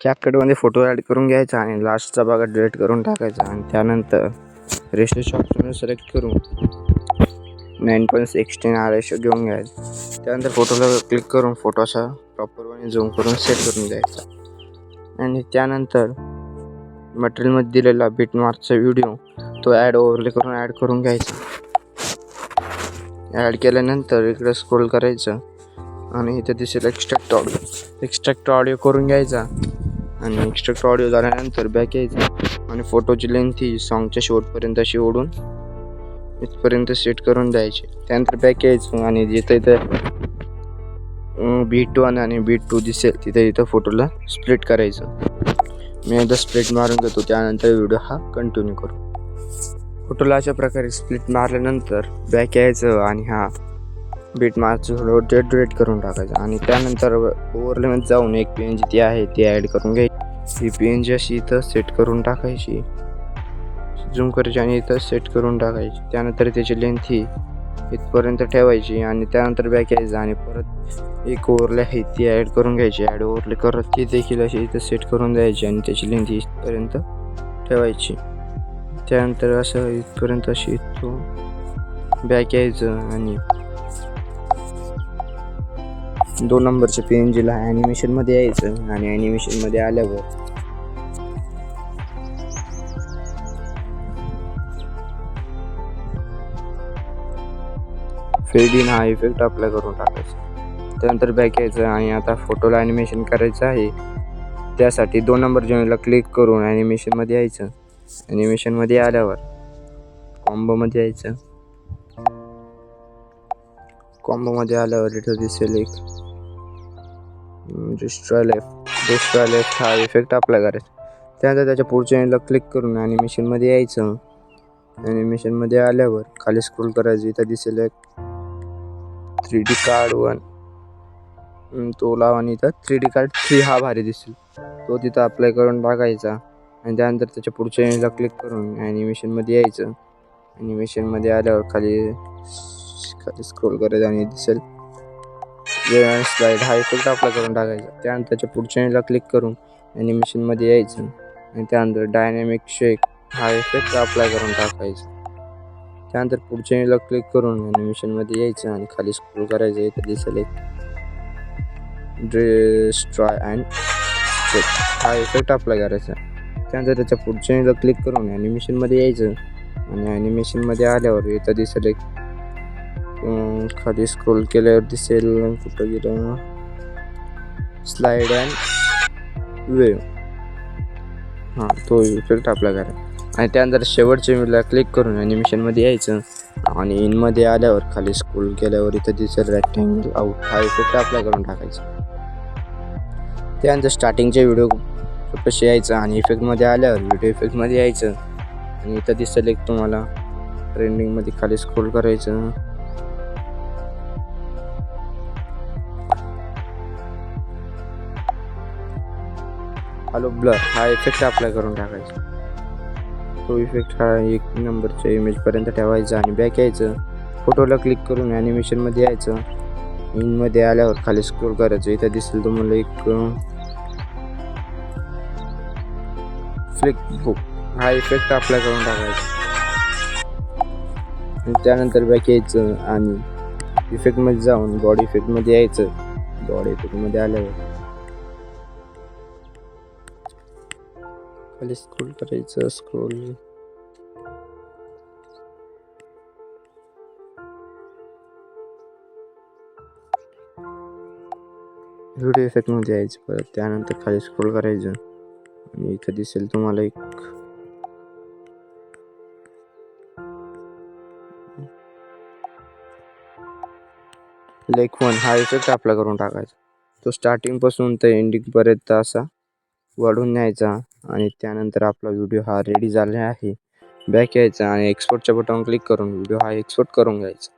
कॅपकटमध्ये photo add करून घ्यायचा आणि लास्टचा भाग डिलीट करून टाकायचा आणि त्यानंतर रेशो शॉपमध्ये सिलेक्ट करून नाईन पॉईंट सिक्स्टीन हा रेशो घेऊन घ्यायचा. त्यानंतर फोटोला क्लिक करून फोटो असा प्रॉपरपणे झूम करून सेट करून द्यायचा आणि त्यानंतर मटेरियलमध्ये दिलेला बीट मार्कचा व्हिडिओ तो ॲड ओव्हरले करून ॲड करून घ्यायचा. ॲड केल्यानंतर इकडे स्क्रोल करायचं आणि इथे दिसेल एक्स्ट्रॅक्ट ऑडिओ एक्स्ट्रॅक्ट ऑडिओ करून घ्यायचा. आणि एक्स्ट्रॅक्ट ऑडिओ झाल्यानंतर बॅक यायचं. आणि फोटोची लेंथ ही सॉंगच्या शेवटपर्यंत अशी ओढून इथपर्यंत सेट करून द्यायची. त्यानंतर बॅक यायचं आणि जिथं इथं बीट वन आणि बीट टू दिसेल तिथे इथं फोटोला स्प्लिट करायचं. मी एकदा स्प्लिट मारून घेतो त्यानंतर व्हिडिओ हा कंटिन्यू करू. फोटोला अशा प्रकारे स्प्लिट मारल्यानंतर बॅक यायचं आणि हा बीट मार्कचं थोडं डेट डिलीट करून टाकायचं. आणि त्यानंतर ओव्हरलेमध्ये जाऊन एक पी एन जी ती आहे ती ॲड करून घ्यायची. ही पी एन जी अशी इथं सेट करून टाकायची. झूम करायची आणि इथं सेट करून टाकायची. त्यानंतर त्याची लेंथ ही इथपर्यंत ठेवायची आणि त्यानंतर बॅक यायचं आणि परत एक ओव्हरले आहे ती ॲड करून घ्यायची. ॲड ओव्हरले करत ती देखील अशी इथं सेट करून द्यायची आणि त्याची लेंथ इथपर्यंत ठेवायची. त्यानंतर असं इथपर्यंत अशी तो बॅक यायचं आणि दोन नंबरच्या पी एन जीला ॲनिमेशनमध्ये यायचं आणि ॲनिमेशनमध्ये आल्यावर फेडिन हा इफेक्ट अप्लाय करून टाकायचा. त्यानंतर बॅक यायचं आणि आता फोटोला ॲनिमेशन करायचं आहे. त्यासाठी दोन नंबर जॉईनला क्लिक करून ॲनिमेशनमध्ये यायचं. ॲनिमेशनमध्ये आल्यावर कॉम्बोमध्ये यायचं. कॉम्बोमध्ये आल्यावर इट दिसेल एक डिस्ट्रॉय लेफ्ट डिस्ट्रॉय लेफ्ट हा इफेक्ट अप्लाय करायचा. त्यानंतर त्याच्या पुढच्या एंडला क्लिक करून ॲनिमेशनमध्ये यायचं. ॲनिमेशनमध्ये आल्यावर खाली स्क्रोल करायचं इथं दिसेल एक थ्री डी कार्ड वन. तो लाव आणि इथं थ्री डी कार्ड थ्री हा भारी दिसेल. तो तिथं अप्लाय करून टाकायचा आणि त्यानंतर त्याच्या पुढच्या एंडला क्लिक करून ॲनिमेशनमध्ये यायचं. ॲनिमेशनमध्ये आल्यावर खाली खाली स्क्रोल करायचं आणि दिसेल स्लाईड हा इफेक्ट अप्लाय करून टाकायचा. त्यानंतर त्याच्या पुढच्या याला क्लिक करून ॲनिमेशनमध्ये यायचं. आणि त्यानंतर डायनॅमिक शेक हा इफेक्ट अप्लाय करून टाकायचा. त्यानंतर पुढच्या याला क्लिक करून ॲनिमेशनमध्ये यायचं आणि खाली स्क्रोल करायचं. इथं दिसेल एक. ड्रेस्ट्रॉय अँड स्ट्रेक हा इफेक्ट अप्लाय करायचा. त्यानंतर त्याच्या पुढच्या याला क्लिक करून ॲनिमेशनमध्ये यायचं. आणि ॲनिमेशनमध्ये आल्यावर इथं दिसेल एक खाली स्क्रोल केल्यावर दिसेल कुठं गेलं स्लाइड अँड वेव हां तो इफेक्ट आपला करा आणि त्यानंतर शेवटच्या वेळेला क्लिक करून ॲनिमेशनमध्ये यायचं. आणि इनमध्ये आल्यावर खाली स्क्रोल केल्यावर इथं दिसेल रेक्टँगल आउट हा इफेक्ट अप्लाय करून टाकायचा. त्यानंतर स्टार्टिंगचे व्हिडिओ कसे यायचं आणि इफेक्टमध्ये आल्यावर व्हिडिओ इफेक्टमध्ये यायचं. आणि इथं दिसेल एक तुम्हाला ट्रेंडिंगमध्ये खाली स्क्रोल करायचं. Hello blur. हा इफेक्ट अप्लाय करून टाकायचा. तो इफेक्ट हा एक नंबरच्या इमेजपर्यंत ठेवायचा आणि बॅक यायचं. फोटोला क्लिक करून ॲनिमेशनमध्ये यायचं. इनमध्ये आल्यावर खाली स्क्रोल करायचं. इथं दिसेल तुम्हाला एक फ्लिक बुक हा इफेक्ट अप्लाय करून टाकायचा. आणि त्यानंतर बॅक यायचं आणि इफेक्टमध्ये जाऊन बॉडी इफेक्टमध्ये यायचं. बॉडी इफेक्टमध्ये आल्यावर. खाली स्क्रोल करायचं स्क्रोल व्हिडिओ इफेक्टमध्ये यायचं परत त्यानंतर खाली स्क्रोल करायचं. आणि इथं दिसेल तुम्हाला एक. लेक वन हा इफेक्ट आपला करून टाकायचा. तो स्टार्टिंगपासून ते एंडिंगपर्यंत असा. वाढून न्यायचा आणि त्यानंतर आपला व्हिडिओ हा रेडी झाला आहे. बॅक यायचा आणि एक्सपोर्टच्या बटन क्लिक करून व्हिडिओ हा एक्सपोर्ट करून घ्यायचा.